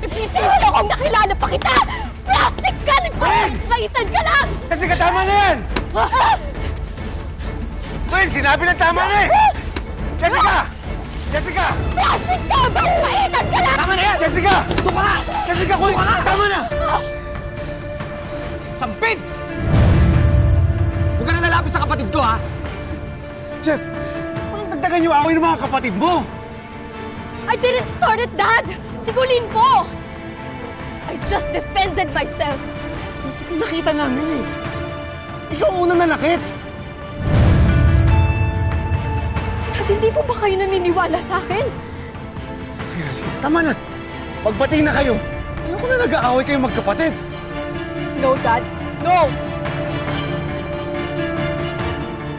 Nagsisisi akong nakilala pa kita! Plastic ka! Nagpapaitan ka lang! Jessica, tama na yan! Gwen, sinabi na tama na eh! Jessica! Jessica! Plastic ka! Magpaitan ka lang! Tama na yan! Jessica! Doon ka! Jessica, Gwen! Tama na! Sampid! Huwag ka na lalapit sa kapatid ko, ha? Jeff, walang dagdagan yung away ng mga kapatid mo! I didn't start it, Dad! Si Colleen po! I just defended myself! Jessica, nakita namin eh. Ikaw unang nanakit! Dad, hindi po ba kayo naniniwala sa akin? Sige, sige. Tama na. Pagbating na kayo. Ayoko na nag-aaway kayong magkapatid. No, Dad. No!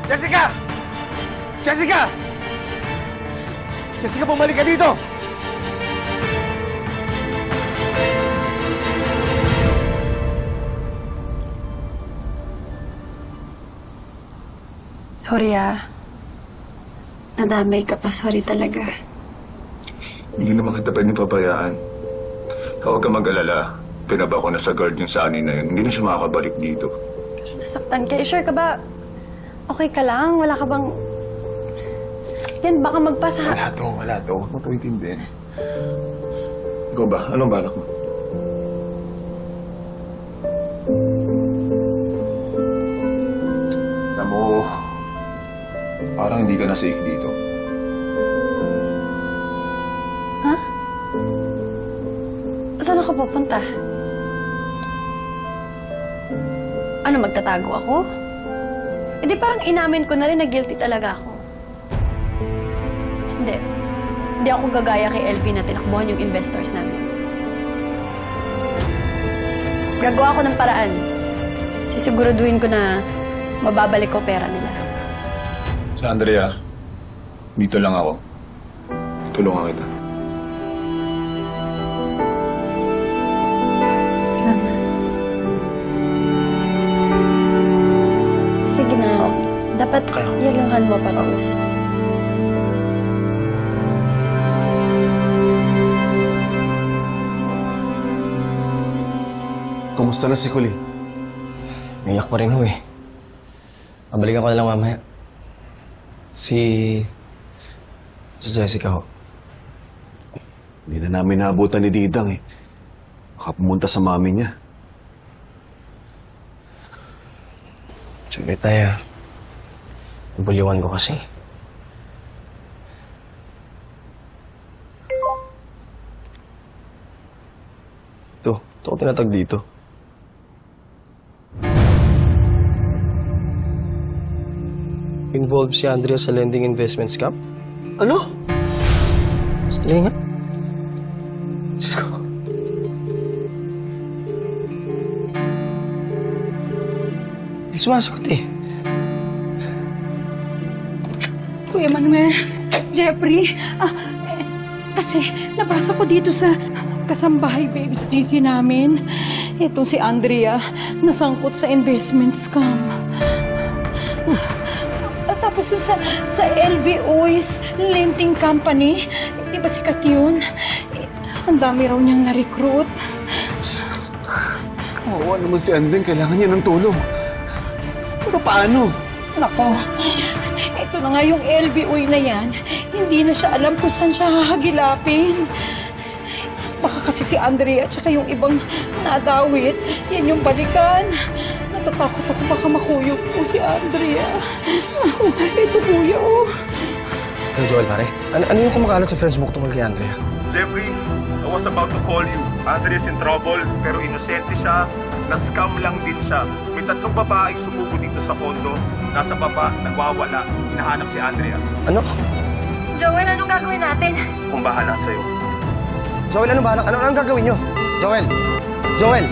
Jessica! Jessica! Jessica, bumalik ka dito! Sorry ah. Nadamay ka pa. Sorry talaga. Hindi naman kita pwedeng pabayaan. Huwag ka mag-alala. Pinaba ko na sa guard yung sani na yun. Hindi na siya makakabalik dito. Nasaktan ka. Eh, Sure ka ba? Okay ka lang? Wala ka bang... Yan, baka magpasa... Wala to, wala to. Huwag mo ito intindihin. Ikaw ba? Anong balak mo? Alam mo, parang hindi ka na safe dito. Saan ako pupunta? Ano, magtatago ako? Eh di parang inamin ko na rin na guilty talaga ako. Hindi. Hindi ako gagaya kay LV na tinakbuhan yung investors namin. Gagawa ko ng paraan. Sisiguraduhin ko na mababalik ko pera nila. Sa Andrea, dito lang ako. Tulungan kita. Sige na. Dapat yaluhan mo pa, Rose. Kumusta na si Colleen? Umiyak pa rin ho eh. Babalikan ko na lang mamaya. Si... Si Jessica ho. Hindi na namin naabutan ni Didang eh. Baka pumunta sa mami niya. Siyempre tayo. Nabuliwan ko kasi. Ito, ito ko tinatag dito. Involved si Andrea sa lending investment scam? Ano? Sandali nga. Diyos ko. Hindi sumasagot eh. Kuya Manuel, Jeffrey, ah, eh, kasi nabasa ko dito sa kasambahay babes GC namin. Itong si Andrea, nasangkot sa investment scam. At tapos dun sa, sa LV Oils Lending Company, di ba sikat yun? Ang dami raw niyang na-recruit. Kawawa naman si Andeng. Kailangan niya ng tulong. Pero paano? Nako, ito na nga yung LV Oil na yan. Hindi na siya alam kung saan siya hahagilapin. Baka kasi si Andrea at saka yung ibang nadawit, yan yung balikan. Natatakot ako baka makuyog po si Andrea. Ito kuya, oh. Ano Joel pare? Ano, ano yung kumakalat sa friends book tungkol kay Andrea? Jeffrey, I was about to call you. Andre's in trouble, pero inosente siya. Na-scam lang din siya. May tatlong babaeng sumuko dito sa kondo. Nasa baba, nagwawala. Hinahanap si Andrea. Ano? Joel, anong gagawin natin? Kung bahala sa'yo. Joel, ano ba? Ano, ano ang gagawin nyo? Joel! Joel!